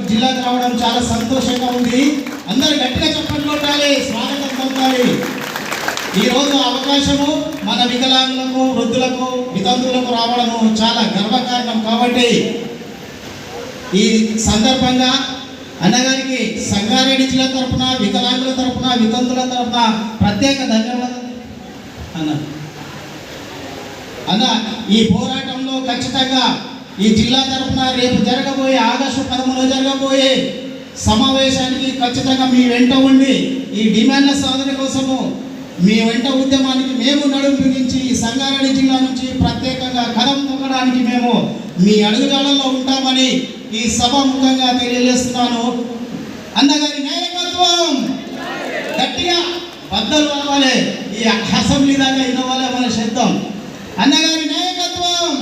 జిల్లాకు రావడం చాలా సంతోషంగా ఉంది. అందరు గట్టిగా చెప్పండి కొట్టాలి. స్వాగతం పొందాలి. ఈ రోజు అవకాశము మన వికలాంగులకు వృద్ధులకు వితంతువులకు రావడము చాలా గర్వకారణం కాబట్టి ఈ సందర్భంగా అన్నగారికి సంగారెడ్డి జిల్లా తరఫున వికలాంగుల తరపున వితంతుల తరపున ప్రత్యేక ధన్యవాదాలు. అన్న. అన్న ఈ పోరాటంలో ఖచ్చితంగా ఈ జిల్లా తరపున రేపు జరగబోయే ఆగస్టు పదమూడులో జరగబోయే సమావేశానికి ఖచ్చితంగా మీ వెంట ఉండి ఈ డిమాండ్ల సాధన కోసము మీ వెంట ఉద్యమానికి మేము నడుము ఈ సంగారెడ్డి జిల్లా నుంచి ప్రత్యేకంగా కదం తొక్కడానికి మేము మీ అడుగుజాడల్లో ఉంటామని ఈ సభ ముఖంగా తెలియజేస్తున్నాను. అన్నగారి నాయకత్వం! గట్టిగా బద్దలు రావాలి ఈ అసెంబ్లీ దాకా ఇవ్వాలి మన శబ్దం. అన్నగారి నాయకత్వం!